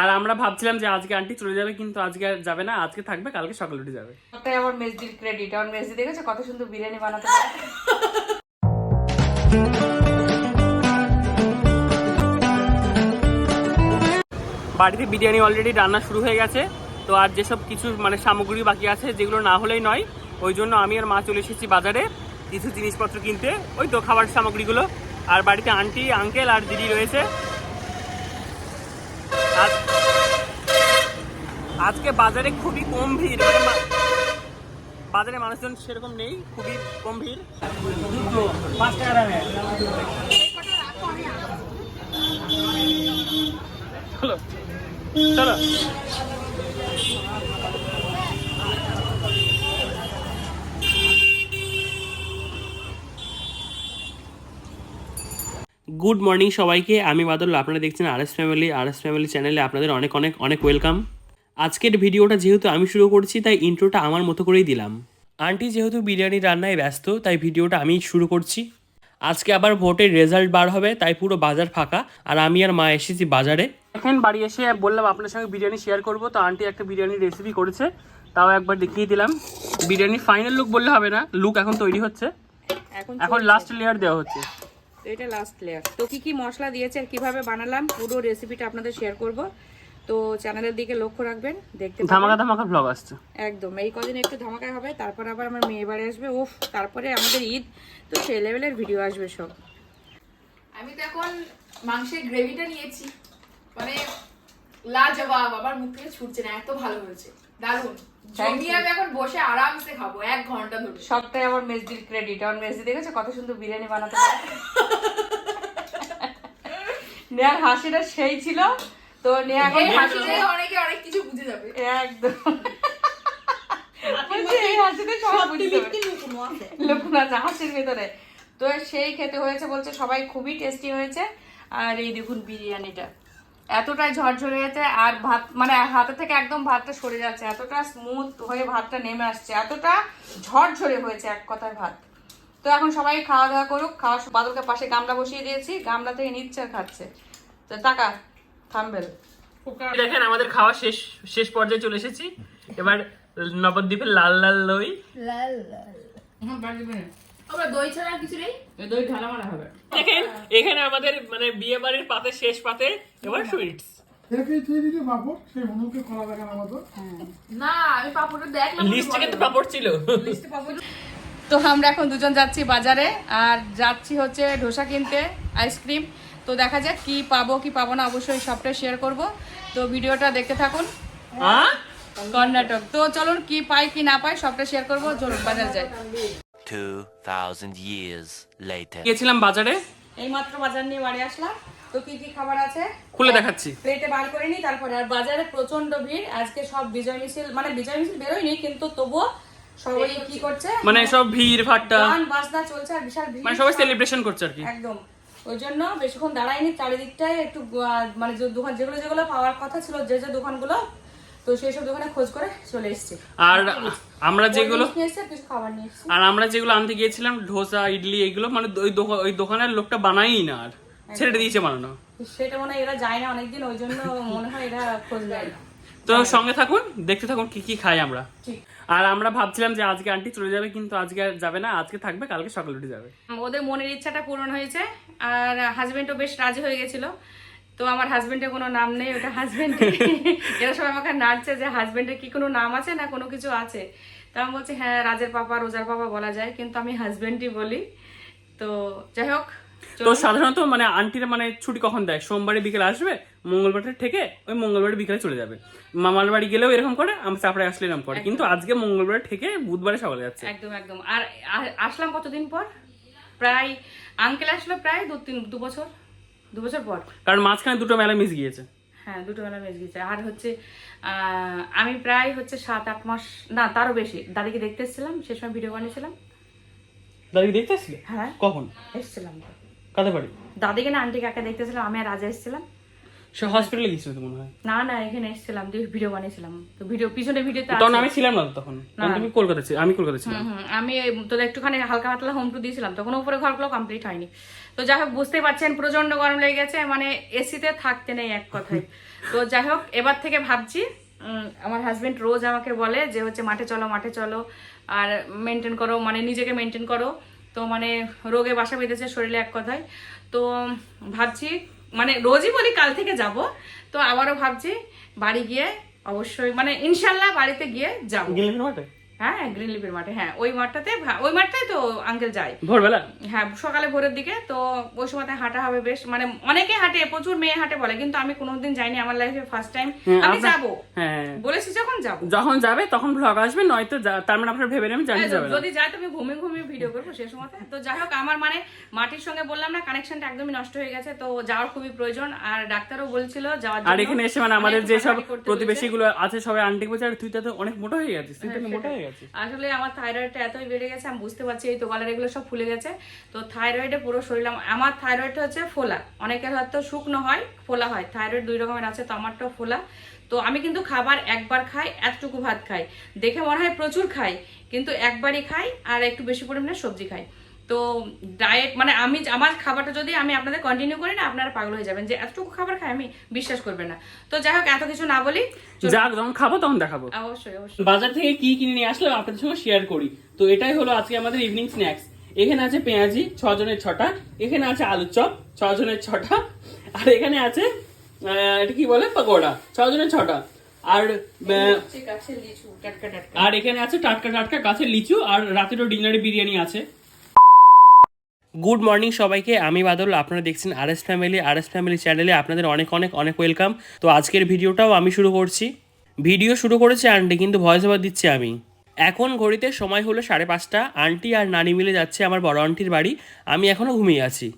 আর আমরা ভাবছিলাম যে আজকে আন্টি চলে যাবে কিন্তু আজকে আর যাবে না আজকে থাকবে কালকে সকালে উঠে যাবে। ওটাই আমার মেজদির ক্রেডিট আমার মেজদি দেখেছ কত সুন্দর বিরিয়ানি বানাতে বাড়িতে বিরিয়ানি অলরেডি রান্না শুরু হয়ে গেছে তো আর যেসব কিছু মানে সামগ্রী বাকি আছে যেগুলো না হলেই নয় ওই জন্য আমি আর মা চলে এসেছি বাজারে কিছু জিনিসপত্র কিনতে ওই তো খাবার সামগ্রীগুলো। আর বাড়িতে আন্টি আঙ্কেল আর দিদি রয়েছে আজকে বাজারে খুবই কম ভিড় মানে বাজারে মানুষজন সেরকম নেই খুবই কম ভিড়। চলো। গুড মর্নিং সবাইকে। আমি বাদল আপনারা দেখছেন R S family. R S family চ্যানেলে আপনাদের অনেক অনেক অনেক ওয়েলকাম। আজকের ভিডিওটা যেহেতু আমি শুরু করছি তাই ইন্ট্রোটা আমার মতো করেই দিলাম। আন্টি যেহেতু বিরিয়ানি রান্নায় ব্যস্ত তাই ভিডিওটা আমি শুরু করছি। আজকে আবার ভোটের রেজাল্ট বার হবে তাই পুরো বাজার ফাঁকা। আর আমি আর মা এসেছি বাজারে। এখন বাড়ি এসে বললাম আপনার সঙ্গে বিরিয়ানি শেয়ার করব তো আন্টি একটা বিরিয়ানির রেসিপি করেছে। তাও একবার দেখিয়ে দিলাম। বিরিয়ানির ফাইনাল লুক বললে হবে না লুক এখন তৈরি হচ্ছে। এখন এখন লাস্ট লেয়ার দেওয়া হচ্ছে। তো এটা লাস্ট লেয়ার তো কি কি মশলা দিয়েছে আর কীভাবে বানালাম পুরো রেসিপিটা আপনাদের শেয়ার করব। তো চ্যানেলের দিকে লক্ষ্য রাখবেন দেখতে ধামাকা ধামাকা ব্লগ আসছে। একদম এই কদিন একটু ধামাকা হবে তারপর আবার আমার মেয়ে বাড়ি আসবে উফ তারপরে আমাদের ঈদ তো সেই লেভেলের ভিডিও আসবে সব। আমি তো এখন মাংসের গ্রেভিটা নিয়েছি। মানে লাজবাব আমার মুখ থেকে ছুটছে না এত ভালো হয়েছে। এখন বসে আরামসে খাব এক ঘণ্টা ধরে। সবটাই আমার মেজদির ক্রেডিট আমার মেজদি দেখেছ? কত সুন্দর বিরিয়ানি বানাতে পারে নেয়ার হাসিটা সেই ছিল। তো নেয়া এখন হাসি দেখে অনেকে অনেক কিছু বুঝে যাবে। একদম। এই হাসিতে। লুকুন আছে? হাসির ভেতরে। তো সেই খেতে হয়েছে বলছে সবাই খুবই টেস্টি হয়েছে। আর এই দেখুন বিরিয়ানিটা। এতটাই ঝরঝরে হয়েছে আর ভাত মানে হাতে থেকে একদম ভাতটা সরে যাচ্ছে এতটা স্মুথ হয়ে ভাতটা নেমে আসছে এতটা ঝরঝরে হয়েছে এক কথায় ভাত। তো এখন সবাই খাওয়া দাওয়া করুক খাওয়া বাদলকে পাশে গামলা বসিয়ে দিয়েছি গামলা থেকে নিচ্ছে আর খাচ্ছে। তো টাকা থামবেল। দেখেন আমাদের খাওয়া শেষ শেষ পর্যায়ে চলে এসেছি। এবার নবদ্বীপের লাল লাল দই আমরা দই ছাড়া কিছু নেই? দই ঢালা মারা হবে। দেখেন এখানে আমাদের মানে বিয়ে বাড়ির পাতে শেষ পাতে এবার সুইটস তো পাপড় ছিল। তো আমরা এখন দুজন যাচ্ছি বাজারে আর যাচ্ছি হচ্ছে ডোসা কিনতে আইসক্রিম তো দেখা যাক কি পাবো কি পাবো না অবশ্যই সবটা শেয়ার করব। তো ভিডিওটা দেখতে থাকুন। কর্ণাটক। তো চলুন কি পাই কি না পাই সবটা শেয়ার করব। চলুন বাজার যাই। 2,000 years later. গিয়েছিলাম বাজারে। এই মাত্র বাজার নিয়ে বাড়ি আসলাম। তো কি কি খাবার আছে? খুলে দেখাচ্ছি। প্লেটে বার করে নি তারপরে আর বাজারে প্রচণ্ড ভিড়। আজকে সব বিজয় মিছিল মানে বিজয় মিছিল বেরোয়নি কিন্তু তবুও সবাই কি করছে? মানে সব ভিড় ভাট্টা। গান বাজনা চলছে আর বিশাল ভিড়। মানে সবাই সেলিব্রেশন করছে আর কি। একদম। ওই জন্য বেশিক্ষণ দাঁড়াইনি চারিদিকটায় একটু মানে যে দোকান যেগুলো যেগুলো পাওয়ার কথা ছিল যে যে দোকানগুলো তো সেই সব দোকানে খোঁজ করে চলে এসেছি। আর আমরা যেগুলো আর কিছু খাবার নিয়ে এসেছি আর আমরা যেগুলো আনতে গিয়েছিলাম ধোসা ইডলি এগুলো মানে ওই দোকানের লোকটা বানায়ই না আর। ছেড়ে দিয়েছে বানানো। সেটা মনে হয় এরা যায় না অনেকদিন ওই জন্য মনে হয় এরা খোঁজ নেয় না। তো সঙ্গে থাকুন দেখতে থাকুন কি কি খাই আমরা। আর আমরা ভাবছিলাম যে আজকে আন্টি চলে যাবে কিন্তু আজকে আর যাবে না আজকে থাকবে কালকে সকালে উঠে যাবে। ওদের মনের ইচ্ছাটা পূরণ হয়েছে আর হাজবেন্ডও বেশ রাজি হয়ে গেছিল। তো আমার হাজবেন্ডের কোনো নাম নেই ওটা হাজবেন্ড এরা সবাই আমাকে নাড়ছে যে হাজবেন্ডের কি কোনো নাম আছে না কোনো কিছু আছে? তো আমি বলছি হ্যাঁ রাজের পাপা রোজার পাপা বলা যায় কিন্তু আমি হাজবেন্ডই বলি। তো যাই হোক তো সাধারণত মানে আন্টিরা মানে ছুটি কখন দেয়? সোমবারে বিকেলে আসবে মঙ্গলবারটা থেকে ওই মঙ্গলবারে বিকেলে চলে যাবে। মামার বাড়ি গেলেও এরকম করে আমার চাপড়ে আসলে এরকম করে। কিন্তু আজকে মঙ্গলবার থেকে বুধবারে সকালে যাচ্ছে। একদম একদম। আর আসলাম কতদিন পর? প্রায় আঙ্কেল আসলো প্রায় দু তিন দু বছর। দু বছর পর। কারণ মাঝখানে দুটো মেলা মিস গিয়েছে। হ্যাঁ দুটো বেলা বেশ গেছে আর হচ্ছে আমি প্রায় হচ্ছে সাত আট মাস না তারও বেশি। দাদিকে দেখতে এসেছিলাম সে সময় ভিডিও বানিয়েছিলাম দাদিকে দেখতে আসলে হ্যাঁ। কখন? এসেছিলাম কাদের বাড়ি? দাদিকে না আন্টি কাকে দেখতেছিলাম আমি আর রাজা এসেছিলাম। সে হসপিটালে গিয়েছিল মনে হয়? না না এখানে এসেছিলাম দিয়ে ভিডিও বানিয়েছিলাম। তো ভিডিও পিছনে ভিডিওতে তখন আমি ছিলাম না তখন। তুমি কলকাতা ছিল আমি কলকাতা ছিলাম। আমি তোদের একটুখানি হালকা পাতলা হোম টু দিয়েছিলাম তখন উপরে ঘরগুলো কমপ্লিট হয়নি। তো যাই হোক বুঝতে পারছেন প্রচণ্ড গরম লেগে গেছে মানে এসিতে থাকতে নেই এক কথায়। তো যাই হোক, এবার থেকে ভাবছি আমার হাজবেন্ড রোজ আমাকে বলে যে হচ্ছে, মাঠে চলো মাঠে চলো, আর মেনটেন করো মানে নিজেকে মেনটেন করো। তো মানে রোগে বাসা বেঁধেছে শরীরে এক কথায়। তো ভাবছি মানে রোজই বলি কাল থেকে যাব, তো আবারও ভাবছি বাড়ি গিয়ে অবশ্যই মানে ইনশাল্লাহ বাড়িতে গিয়ে যাব। হ্যাঁ গ্রিন লিপের মাঠে হ্যাঁ। ওই মাঠটাতে ওই মাঠটাই তো আঙ্কেল যায়। ভোরবেলা? হ্যাঁ সকালে ভোরের দিকে তো ওই সময়তে হাঁটা হবে বেশ। মানে অনেকে হাঁটে প্রচুর মেয়ে হাঁটে বলে কিন্তু আমি কোনোদিন যাইনি আমার লাইফে ফার্স্ট টাইম হ্যাঁ, আমি যাব। হ্যাঁ। বলেছি যখন যাব। যখন যাবে তখন ব্লগ আসবে নয়তো তার মানে আপনার ভেবে নেবেন জানতে যাবে যদি আমি ঘুমিয়ে ঘুমিয়ে ভিডিও করব সে সময়তে। তো যাই হোক আমার মানে মাটির সঙ্গে বললাম না কানেকশনটা একদমই নষ্ট হয়ে গেছে তো যাওয়ার খুবই প্রয়োজন। আর ডাক্তারও বলছিল যাওয়ার আর এখানে এসে মানে আমাদের যেসব হাঁটাহাঁটি প্রতিবেশী গুলো আছে সবাই আন্টি বলছে আর তুই তো অনেক মোটা হয়ে গেছিস তুই তো হ্যাঁ, মোটা হয়ে গেছিস। আসলে আমার থাইরয়েডটা এতই বেড়ে গেছে, আমি বুঝতে পারছি, এই তো গলার এগুলো সব ফুলে গেছে। তো থাইরয়েডে পুরো শরীর আম- আমার থাইরয়েডটা হচ্ছে ফোলা। অনেকের হয়তো শুকনো হয়, ফোলা হয়। থাইরয়েড দুই রকমের আছে, তো আমারটাও ফোলা। তো আমি কিন্তু খাবার একবার খাই এতটুকু ভাত খাই। দেখে মনে হয় প্রচুর খাই, কিন্তু একবারই খাই আর একটু বেশি পরিমাণে সবজি খাই। তো ডায়েট মানে আমি আমার খাবারটা যদি আমি আপনাদের কন্টিনিউ করি না আপনারা পাগল হয়ে যাবেন। যে এতটুকু খাবার খাই আমি বিশ্বাস করবেন না। তো যাই হোক এত কিছু না বলি। যাক যখন খাব তখন দেখাবো। অবশ্যই অবশ্যই। বাজার থেকে কি কিনে নিয়ে আসলে আপনাদের সঙ্গে শেয়ার করি। তো এটাই হলো আজকে আমাদের ইভিনিং স্ন্যাক্স এখানে আছে পেঁয়াজি ছ জনের ছটা। এখানে আছে আলুর চপ ছ জনের ছটা। আর এখানে আছে এটা কি বলে? পকোড়া ছ জনের ছটা। আর আর এখানে আছে টাটকা টাটকা গাছের লিচু। আর রাতেরও ডিনারে বিরিয়ানি আছে। গুড মর্নিং সবাইকে, আমি বাদল, আপনারা দেখছেন R S family R S family চ্যানেলে আপনাদের অনেক অনেক অনেক ওয়েলকাম তো আজকের ভিডিওটাও আমি শুরু করছি। ভিডিও শুরু করেছে আন্টি কিন্তু ভয়েস ওভার দিচ্ছি আমি। এখন ঘড়িতে সময় হলো সাড়ে পাঁচটা আন্টি আর নানি মিলে যাচ্ছে আমার বড় আন্টির বাড়ি, আমি এখনও ঘুমিয়ে আছি।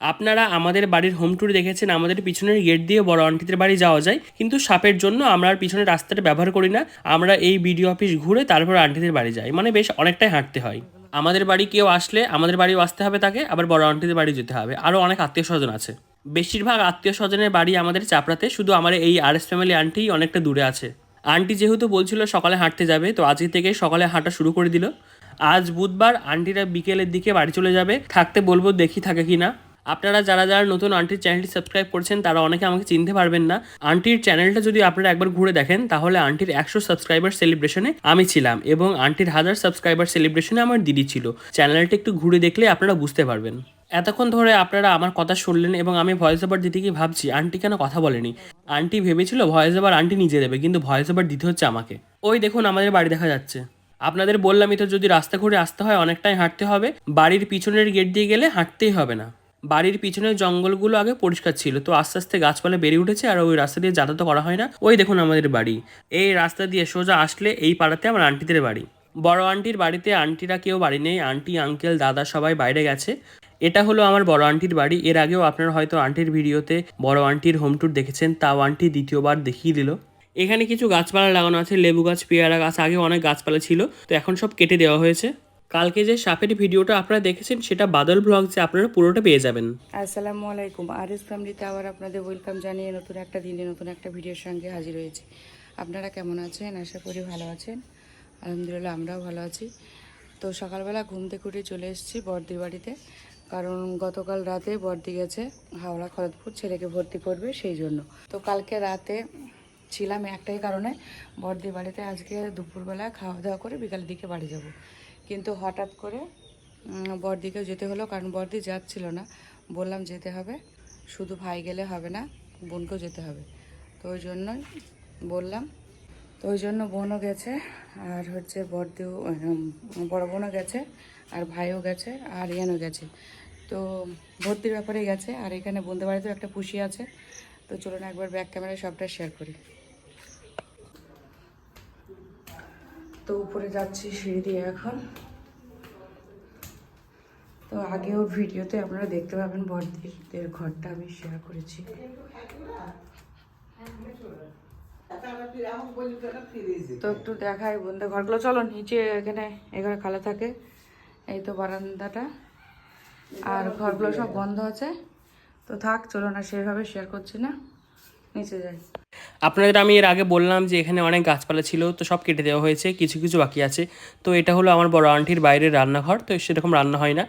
আপনারা আমাদের বাড়ির হোম ট্যুর দেখেছেন, আমাদের পিছনের গেট দিয়ে বড় আন্টিদের বাড়ি যাওয়া যায়, কিন্তু সাপের জন্য আমরা আর পিছনের রাস্তাটা ব্যবহার করি না। আমরা এই বিডিও অফিস ঘুরে তারপর আন্টিদের বাড়ি যাই মানে বেশ অনেকটাই হাঁটতে হয়। আমাদের বাড়ি কেউ আসলে আমাদের বাড়িও আসতে হবে তাকে, আবার বড় আন্টিদের বাড়ি যেতে হবে। আরও অনেক আত্মীয় স্বজন আছে। বেশিরভাগ আত্মীয় স্বজনের বাড়ি আমাদের চাপড়াতে শুধু আমার এই আর এস ফ্যামিলি আন্টি অনেকটা দূরে আছে। আন্টি যেহেতু বলছিল সকালে হাঁটতে যাবে, তো আজকে থেকে সকালে হাঁটা শুরু করে দিল। আজ বুধবার আন্টিরা বিকেলের দিকে বাড়ি চলে যাবে। থাকতে বলব দেখি থাকে কি না আপনারা যারা যারা নতুন আন্টির চ্যানেলটি সাবস্ক্রাইব করছেন, তারা অনেকে আমাকে চিনতে পারবেন না। আন্টির চ্যানেলটা যদি আপনারা একবার ঘুরে দেখেন, তাহলে আন্টির একশো সাবস্ক্রাইবার সেলিব্রেশনে আমি ছিলাম এবং আন্টির হাজার সাবস্ক্রাইবার সেলিব্রেশনে আমার দিদি ছিল। চ্যানেলটা একটু ঘুরে দেখলে আপনারা বুঝতে পারবেন। এতক্ষণ ধরে আপনারা আমার কথা শুনলেন এবং আমি ভয়েস ওভার দিতে গিয়ে ভাবছি, আন্টি কেন কথা বলেনি? আন্টি ভেবেছিল ভয়েস ওভার আন্টি নিজে দেবে, কিন্তু ভয়েস ওভার দিতে হচ্ছে আমাকে। ওই দেখুন, আমাদের বাড়ি দেখা যাচ্ছে। আপনাদের বললামই তো যদি রাস্তা ঘুরে আসতে হয়, অনেকটাই হাঁটতে হবে। বাড়ির পিছনের গেট দিয়ে গেলে হাঁটতেই হবে না। বাড়ির পিছনের জঙ্গলগুলো আগে পরিষ্কার ছিল। তো আস্তে আস্তে গাছপালা বেড়ে উঠেছে আর ওই রাস্তা দিয়ে যাতায়াত করা হয় না। ওই দেখুন আমাদের বাড়ি। এই রাস্তা দিয়ে সোজা আসলে এই পাড়াতে আমার আন্টিদের বাড়ি। বড় আন্টির বাড়িতে আন্টিরা কেউ বাড়ি নেই। আন্টি, আঙ্কেল, দাদা সবাই বাইরে গেছে। এটা হলো আমার বড় আন্টির বাড়ি। এর আগেও আপনারা হয়তো আন্টির ভিডিওতে বড় আন্টির হোম ট্যুর দেখেছেন। তাও আন্টি দ্বিতীয়বার দেখিয়ে দিল। এখানে কিছু গাছপালা লাগানো আছে, লেবু গাছ, পেয়ারা গাছ, আগে অনেক গাছপালা ছিল। তো এখন সব কেটে দেওয়া হয়েছে। কালকে যে সাপের ভিডিওটা আপনারা দেখেছেন, সেটা বাদল ব্লগ যে আপনারা পুরোটা পেয়ে যাবেন। আসসালামু আলাইকুম। আর এস ফ্যামিলিতে আবার আপনাদের ওয়েলকাম জানিয়ে নতুন একটা দিনে নতুন একটা ভিডিওর সঙ্গে হাজির হয়েছি। আপনারা কেমন আছেন? আশা করি ভালো আছেন। আলহামদুলিল্লাহ, আমরাও ভালো আছি। তো সকালবেলা ঘুম থেকে উঠে চলে এসেছি বর্দির বাড়িতে। কারণ গতকাল রাতে বর্দি গেছে হাওড়া খড়দপুর ছেলেকে ভর্তি করবে সেই জন্য। তো কালকে রাতে ছিলাম একটাই কারণে, বর্দির বাড়িতে আজকে দুপুরবেলা খাওয়া দাওয়া করে বিকালের দিকে বাড়ি যাব। কিন্তু হঠাৎ করে উম, বড়দিকেও যেতে হলো কারণ বড়দি যাচ্ছিল না। বললাম যেতে হবে শুধু ভাই গেলে হবে না বোনকেও যেতে হবে। তো ওই জন্যই বললাম। তো ওই জন্য বোনও গেছে আর হচ্ছে বড়দিও বড় বোনও গেছে আর ভাইও গেছে আর ইয়ানও গেছে। তো ভর্তির ব্যাপারে গেছে আর এখানে বন্ধু বাড়িতেও একটা পুষি আছে। তো চলুন একবার ব্যাক ক্যামেরায় সবটা শেয়ার করি। তো উপরে যাচ্ছি সিঁড়ি দিয়ে এখন। তো আগেও ভিডিওতে আপনারা দেখতে পাবেন বড়দের ঘরটা আমি শেয়ার করেছি। তো একটু দেখাই বন্ধু ঘরগুলো। চলো নিচে এখানে এখানে খালা থাকে, এই তো বারান্দাটা। আর ঘরগুলো সব বন্ধ আছে। তো থাক, চলো না, সেভাবে শেয়ার করছি না। নিচে যাই। আপনাদের আমি এর আগে বললাম যে এখানে অনেক গাছপালা ছিল, তো সব কেটে দেওয়া হয়েছে, কিছু কিছু বাকি আছে। তো এটা হলো আমার বড় আন্টির বাইরের রান্নাঘর, তো সেরকম রান্না হয় না।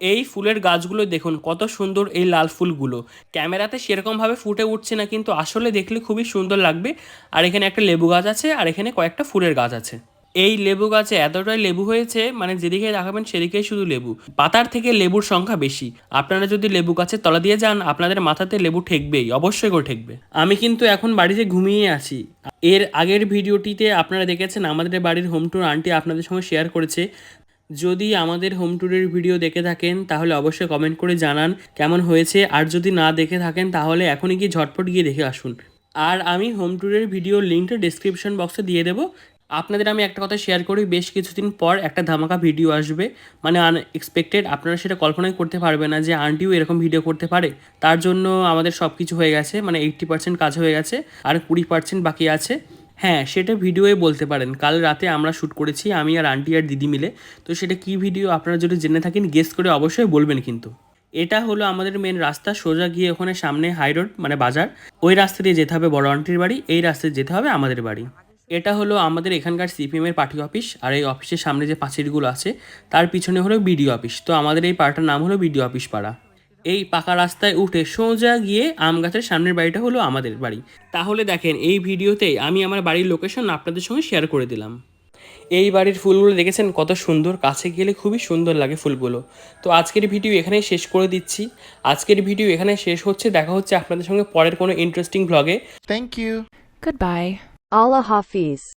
এই ফুলের গাছগুলো দেখুন, কত সুন্দর এই লাল ফুলগুলো। ক্যামেরাতে সেরকমভাবে ফুটে উঠছে না, কিন্তু আসলে দেখলে খুবই সুন্দর লাগবে। আর এখানে একটা লেবু গাছ আছে, আর এখানে কয়েকটা ফুলের গাছ আছে। এই লেবু গাছে এতটাই লেবু হয়েছে মানে যেদিকে দেখাবেন সেদিকেই শুধু লেবু। পাতার থেকে লেবুর সংখ্যা বেশি। আপনারা যদি লেবু গাছের তলা দিয়ে যান, আপনাদের মাথাতে লেবু ঠেকবেই, অবশ্যই করে ঠেকবে। আমি কিন্তু এখন বাড়িতে ঘুমিয়ে আছি। এর আগের ভিডিওটিতে আপনারা দেখেছেন, আমাদের বাড়ির হোম ট্যুর আন্টি আপনাদের সঙ্গে শেয়ার করেছে। যদি আমাদের হোম ট্যুরের ভিডিও দেখে থাকেন, তাহলে অবশ্যই কমেন্ট করে জানান কেমন হয়েছে। আর যদি না দেখে থাকেন, তাহলে এখনই গিয়ে ঝটপট গিয়ে দেখে আসুন। আর আমি হোম ট্যুরের ভিডিও লিঙ্কটা ডিসক্রিপশন বক্সে দিয়ে দেবো। আপনাদের আমি একটা কথা শেয়ার করি, বেশ কিছুদিন পর একটা ধামাকা ভিডিও আসবে। মানে আনএক্সপেক্টেড আপনারা সেটা কল্পনাই করতে পারবে না যে আন্টিও এরকম ভিডিও করতে পারে। তার জন্য আমাদের সব কিছু হয়ে গেছে মানে এইট্টি পার্সেন্ট কাজ হয়ে গেছে, আর কুড়ি পার্সেন্ট বাকি আছে। হ্যাঁ সেটা ভিডিওয়ে বলতে পারেন। কাল রাতে আমরা শ্যুট করেছি, আমি আর আন্টি আর দিদি মিলে। তো সেটা কি ভিডিও আপনারা যদি জেনে থাকেন গেস করে অবশ্যই বলবেন কিন্তু। এটা হলো আমাদের মেন রাস্তা, সোজা গিয়ে ওখানে সামনে হাই রোড মানে বাজার। ওই রাস্তা দিয়ে যেতে হবে বড় আন্টির বাড়ি, এই রাস্তায় যেতে হবে আমাদের বাড়ি। এটা হলো আমাদের এখানকার সিপিএমের পার্টি অফিস আর এই অফিসের সামনে যে পাঁচিলগুলো আছে তার পিছনে হলো বিডিও অফিস। তো আমাদের এই পাড়াটার নাম হলো বিডিও অফিস পাড়া। এই পাকা রাস্তায় উঠে সোজা গিয়ে আম গাছের সামনের বাড়িটা হলো আমাদের বাড়ি। তাহলে দেখেন এই ভিডিওতেই আমি আমার বাড়ির লোকেশন আপনাদের সঙ্গে শেয়ার করে দিলাম। এই বাড়ির ফুলগুলো দেখেছেন কত সুন্দর কাছে গেলে খুবই সুন্দর লাগে ফুলগুলো। তো আজকের ভিডিও এখানেই শেষ করে দিচ্ছি। আজকের ভিডিও এখানে শেষ হচ্ছে। দেখা হচ্ছে আপনাদের সঙ্গে পরের কোনো ইন্টারেস্টিং ব্লগে Thank you. Goodbye. Allah Hafiz.